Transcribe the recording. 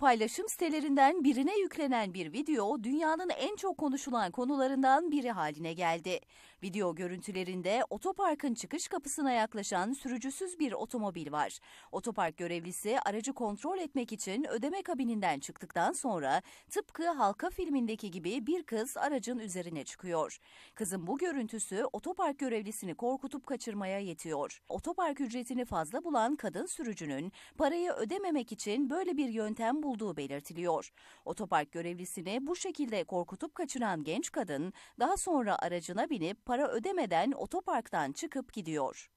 paylaşım sitelerinden birine yüklenen bir video dünyanın en çok konuşulan konularından biri haline geldi. Video görüntülerinde otoparkın çıkış kapısına yaklaşan sürücüsüz bir otomobil var. Otopark görevlisi aracı kontrol etmek için ödeme kabininden çıktıktan sonra tıpkı halka filmindeki gibi bir kız aracın üzerine çıkıyor. Kızın bu görüntüsü otopark görevlisini korkutup kaçırmaya yetiyor. Otopark ücretini fazla bulan kadın sürücünün parayı ödememek için böyle bir yöntem bulduğu belirtiliyor. Otopark görevlisini bu şekilde korkutup kaçıran genç kadın daha sonra aracına binip para ödemeden otoparktan çıkıp gidiyor.